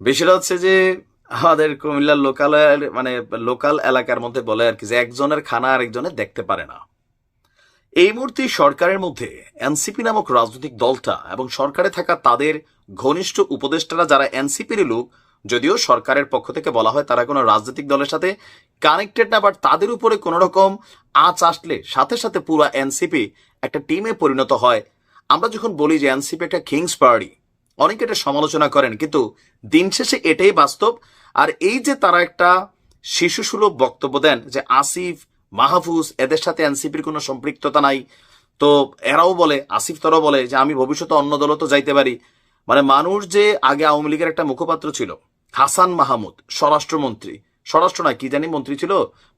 বিষয়টা হচ্ছে যে আমাদের কুমিল্লার লোকাল মানে লোকাল এলাকার মধ্যে বলে আর কি যে একজনের খানা আরেকজনের দেখতে পারে না। এই মুহূর্তে সরকারের মধ্যে এনসিপি নামক রাজনৈতিক দলটা এবং সরকারে থাকা তাদের ঘনিষ্ঠ উপদেষ্টারা যারা এনসিপির লোক, যদিও সরকারের পক্ষ থেকে বলা হয় তারা কোনো রাজনৈতিক দলের সাথে কানেক্টেড না বাট তাদের উপরে কোনো রকম আঁচ আসলে সাথে সাথে পুরো এনসিপি একটা টিমে পরিণত হয়। আমরা যখন বলি যে এনসিপি একটা কিংস পার্টি অনেকে এটা সমালোচনা করেন, কিন্তু দিন শেষে এটাই বাস্তব। আর এই যে তারা একটা শিশুসুলভ বক্তব্য দেন যে আসিফ মাহফুজ, এদের সাথে এনসিপির কোনো সম্পৃক্ততা নাই, তো এরাও বলে, আসিফ তারাও বলে যে আমি ভবিষ্যতে অন্য দলও তো যাইতে পারি। মানে মানুষ যে আগে আওয়ামী লীগের একটা মুখপাত্র ছিল, হাসান মাহমুদ, স্বরাষ্ট্রমন্ত্রী, স্বরাষ্ট্র না কি জানি মন্ত্রী ছিল,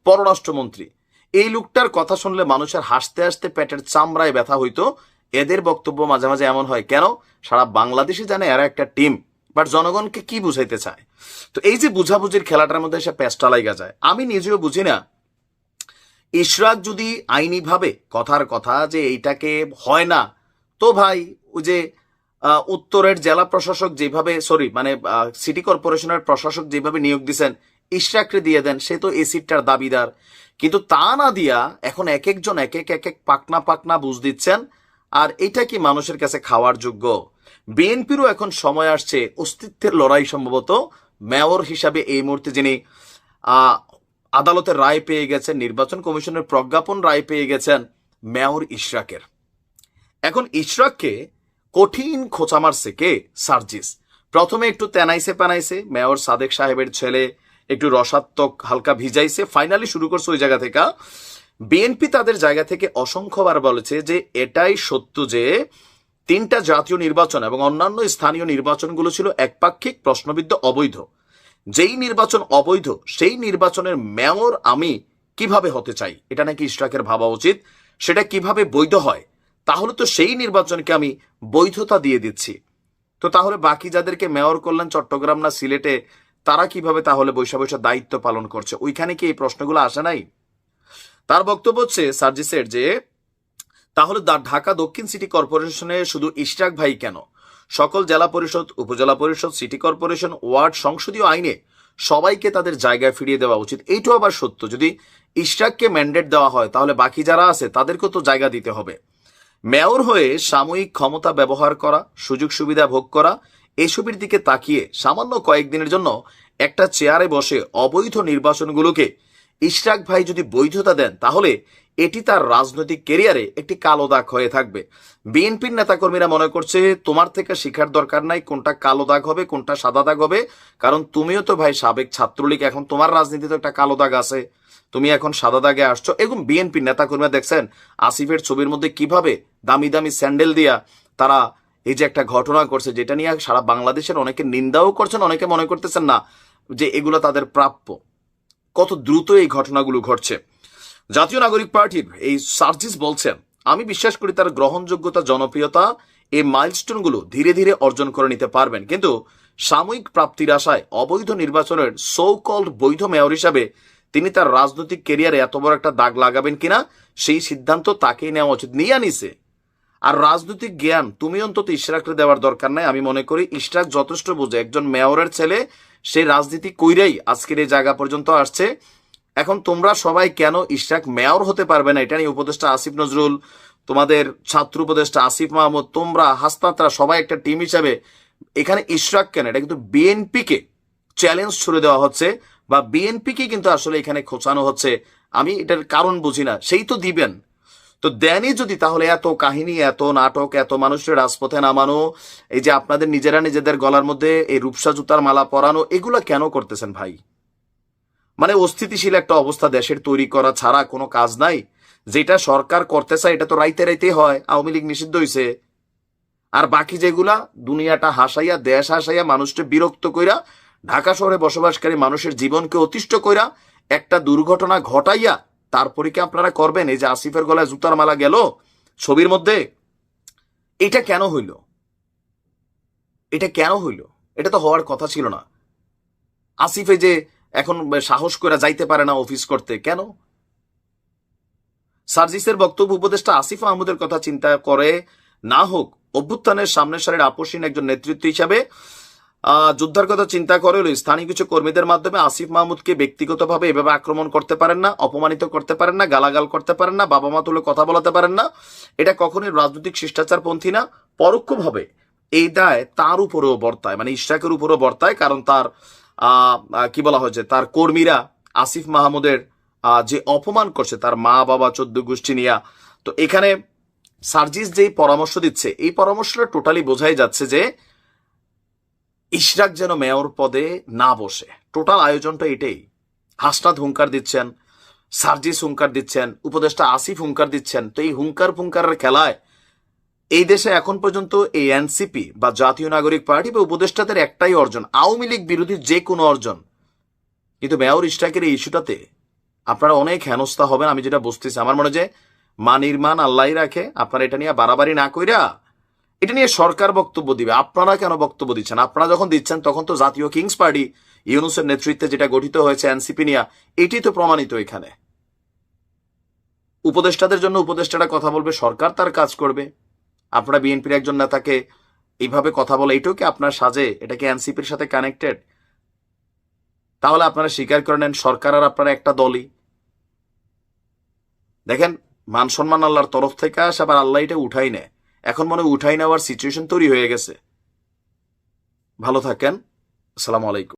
পররাষ্ট্রমন্ত্রী। এই লোকটার কথা শুনলে মানুষের হাসতে হাসতে পেটের চামড়ায় ব্যথা হইতো এদের বক্তব্য মাঝে মাঝে এমন হয়, কেন? সারা বাংলাদেশে জানে এরা একটা টিম, বাট জনগণকে কি বুঝাইতে চায়? তো এই যে বুঝাবুঝির খেলাটার মধ্যে সে প্যাস্টা লাইগা যায় আমি নিজেও বুঝি না, ইশরাক যদি আইনিভাবে কথার কথা যে এইটাকে হয় না, তো ভাই ওই যে উত্তরের জেলা প্রশাসক যেভাবে, সরি মানে সিটি কর্পোরেশনের প্রশাসক যেভাবে নিয়োগ দিছেন, ইশরাককে দিয়ে দেন, সে তো এই সিটটার দাবিদার। কিন্তু তা না দিয়া এখন এক একজন এক এক এক এক পাকনা পাকনা বুঝ দিচ্ছেন আর এটা কি মানুষের কাছে খাওয়ার যোগ্য? বিএনপিরও এখন সময় আসছে অস্তিত্বের লড়াই সম্ভবত। মেয়র হিসাবে এই মুহূর্তে যিনি আদালতের রায় পেয়ে গেছেন, নির্বাচন কমিশনের প্রজ্ঞাপন রায় পেয়ে গেছেন মেয়র ইশরাকের। এখন ইশরাককে কঠিন খোঁচা মারছে কে সার্জিস। প্রথমে একটু তেনাইছে পানাইছে, মেয়র সাদেক সাহেবের ছেলে একটু রসাত্মক হালকা ভিজাইছে, ফাইনালি শুরু করছে ওই জায়গা থেকে। বিএনপি তাদের জায়গা থেকে অসংখ্যবার বলেছে যে এটাই সত্য যে তিনটা জাতীয় নির্বাচন এবং অন্যান্য স্থানীয় নির্বাচনগুলো ছিল একপাক্ষিক, প্রশ্নবিদ্ধ, অবৈধ। যেই নির্বাচন অবৈধ, সেই নির্বাচনের মেয়র আমি কীভাবে হতে চাই? এটা নাকি ইশরাকের ভাবা উচিত? সেটা কীভাবে বৈধ হয়? তাহলে তো সেই নির্বাচনকে আমি বৈধতা দিয়ে দিচ্ছি। তো তাহলে বাকি যাদেরকে মেয়র করলেন চট্টগ্রাম না সিলেটে, তারা কীভাবে তাহলে বৈশা বৈশা দায়িত্ব পালন করছে? ওইখানে কি এই প্রশ্নগুলো আসে নাই? তার বক্তব্য হচ্ছে, সার্জিসের যে, তাহলে ঢাকা দক্ষিণ সিটি কর্পোরেশনে শুধু ইশরাক ভাই কেন? সকল জেলা পরিষদ, উপজেলা পরিষদ, সিটি কর্পোরেশন, ওয়ার্ড, সংসদীয় আইনে সবাইকে তাদের জায়গায় ফিরিয়ে দেওয়া উচিত। এইটাও আবার সত্য। যদি ইশরাককে ম্যান্ডেট দেওয়া হয়, তাহলে বাকি যারা আছে, তাদেরকেও তো জায়গা দিতে হবে। মেয়র হয়ে সাময়িক ক্ষমতা ব্যবহার করা, সুযোগ সুবিধা ভোগ করা, এসবের দিকে তাকিয়ে সামান্য কয়েকদিনের জন্য একটা চেয়ারে বসে অবৈধ নির্বাচনগুলোকে ইশরাক ভাই যদি বৈধতা দেন, তাহলে এটি তার রাজনৈতিক কেরিয়ারে একটি কালো দাগ হয়ে থাকবে। বিএনপির নেতাকর্মীরা মনে করছে, তোমার থেকে শিখার দরকার নাই কোনটা কালো দাগ হবে, কোনটা সাদা দাগ হবে। কারণ তুমিও তো ভাই সাবেক ছাত্রলীগ, এখন তোমার রাজনীতিতে একটা কালো দাগ আছে। তুমি এখন সাদা দাগে আসছো। এবং বিএনপির নেতাকর্মীরা দেখছেন, আসিফের ছবির মধ্যে কীভাবে দামি দামি স্যান্ডেল দিয়া তারা এই যে একটা ঘটনা করছে, যেটা নিয়ে সারা বাংলাদেশের অনেকে নিন্দাও করছেন, অনেকে মনে করতেছেন না যে এগুলো তাদের প্রাপ্য। কত দ্রুত এই ঘটনাগুলো ঘটছে। জাতীয় নাগরিক পার্টির এই সার্জিস বলছেন আমি বিশ্বাস করি তার গ্রহণযোগ্যতা, জনপ্রিয়তা এই মাইলস্টোনগুলো ধীরে ধীরে অর্জন করে নিতে পারবেন। কিন্তু সাময়িক প্রাপ্তির আশায় অবৈধ নির্বাচনের সো বৈধ মেয়র হিসাবে তিনি তার রাজনৈতিক কেরিয়ারে এত বড় একটা দাগ লাগাবেন কিনা, সেই সিদ্ধান্ত তাকেই নেওয়া উচিত। নিয়ে আনিছে আর রাজনৈতিক জ্ঞান তুমি অন্তত ইশরাকরে দেওয়ার দরকার নাই, আমি মনে করি ইশরাক যথেষ্ট বোঝে। একজন মেয়রের ছেলে সে রাজনীতি কইরাই আজকের এই জায়গা পর্যন্ত আসছে। এখন তোমরা সবাই কেন ইশরাক মেয়র হতে পারবে না? এটা নিয়ে উপদেষ্টা আসিফ নজরুল, তোমাদের ছাত্র উপদেষ্টা আসিফ মাহমুদ, তোমরা হাসপাতরা সবাই একটা টিম হিসাবে এখানে ইশরাক কেন? এটা কিন্তু বিএনপিকে চ্যালেঞ্জ ছুড়ে দেওয়া হচ্ছে বা বিএনপিকে কিন্তু আসলে এখানে খোঁচানো হচ্ছে। আমি এটার কারণ বুঝি না। সেই তো দিবেন। তো দেনই যদি তাহলে এত কাহিনী, এত নাটক, এত মানুষের রাজপথে নামানো, এই যে আপনাদের নিজেরা নিজেদের গলার মধ্যে এই রূপসা জুতার মালা পরানো, এগুলো কেন করতেছেন ভাই? মানে অস্থিতিশীল একটা অবস্থা দেশের তৈরি করা ছাড়া কোনো কাজ নাই। যেটা সরকার করতে চায়, এটা তো রাইতে রাইতে হয়, আওয়ামী লীগ নিষিদ্ধ হয়েছে আর বাকি যেগুলা, দুনিয়াটা হাসাইয়া, দেশ হাসাইয়া মানুষকে বিরক্ত কইরা, ঢাকা শহরে বসবাসকারী মানুষের জীবনকে অতিষ্ঠ কইরা, একটা দুর্ঘটনা ঘটাইয়া তারপরে কি আপনারা করবেন? এই যে আসিফের গলায় জুতার মালা গেল ছবির মধ্যে? এটা কেন হইল? এটা কেন হইল? এটা তো হওয়ার কথা ছিল না। আসিফে যে এখন সাহস করে যাইতে পারে না অফিস করতে, কেন? সার্জিসের বক্তব্য উপদেষ্টা আসিফ আহমদের কথা চিন্তা করে না হোক, অভ্যুত্থানের সামনের সারির আপসীন একজন নেতৃত্ব হিসাবে যুদ্ধার কথা চিন্তা করে স্থানীয় কিছু কর্মীদের মাধ্যমে আসিফ মাহমুদকে ব্যক্তিগতভাবে এভাবে আক্রমণ করতে পারেন না, অপমানিত করতে পারেন না, গালাগাল করতে পারেন না বাবা মা তুলে কথা বলাতে পারেন না। এটা কখনোই রাজনৈতিক শিষ্টাচারপন্থী না, পরোক্ষভাবে এই দায় তার উপরেও বর্তায় মানে ইশরাকের উপরেও বর্তায়, কারণ তার কি বলা হয়েছে তার কর্মীরা আসিফ মাহমুদের যে অপমান করছে, তার মা, বাবা, চোদ্দ গোষ্ঠী নিয়া। তো এখানে সার্জিস যেই পরামর্শ দিচ্ছে, এই পরামর্শটা টোটালি বোঝাই যাচ্ছে যে ইশরাক যেন মেয়র পদে না বসে। টোটাল আয়োজনটা এটাই। হাসনাত হুঙ্কার দিচ্ছেন, সার্জিস হুঙ্কার দিচ্ছেন, উপদেষ্টা আসিফ হুঙ্কার দিচ্ছেন। তো এই হুঙ্কার ফুঙ্কারের খেলায় এই দেশে এখন পর্যন্ত এই এনসিপি বা জাতীয় নাগরিক পার্টি বা উপদেষ্টাদের একটাই অর্জন, আওয়ামী লীগ বিরোধী যে কোনো অর্জন। কিন্তু মেয়র ইশরাকের এই ইস্যুটাতে আপনারা অনেক হেনস্থা হবেন, আমি যেটা বুঝতেছি। আমার মনে যে মা নির্মাণ আল্লাহ রাখে। আপনারা এটা নিয়ে বাড়াবাড়ি না কইরা এটা নিয়ে সরকার বক্তব্য দিবে। আপনারা কেন বক্তব্য দিচ্ছেন? আপনারা যখন দিচ্ছেন, তখন তো জাতীয় কিংস পার্টি, ইউনুসের নেতৃত্বে যেটা গঠিত হয়েছে এনসিপি নিয়া, এটি তো প্রমাণিত এখানে। উপদেষ্টাদের জন্য উপদেষ্টারা কথা বলবে, সরকার তার কাজ করবে। আপনারা বিএনপির একজন নেতাকে এইভাবে কথা বলে, এটাও কি আপনার সাজে? এটা কি এনসিপির সাথে কানেক্টেড? তাহলে আপনারা স্বীকার করে নেন, সরকার আর আপনারা একটা দলই। দেখেন, মান সম্মান আল্লাহর তরফ থেকে আসে, আবার আল্লাহ এটা উঠাই নেয়। এখন মনে হয় উঠাই নেওয়ার সিচুয়েশন তৈরি হয়ে গেছে। ভালো থাকেন। আসসালামু আলাইকুম।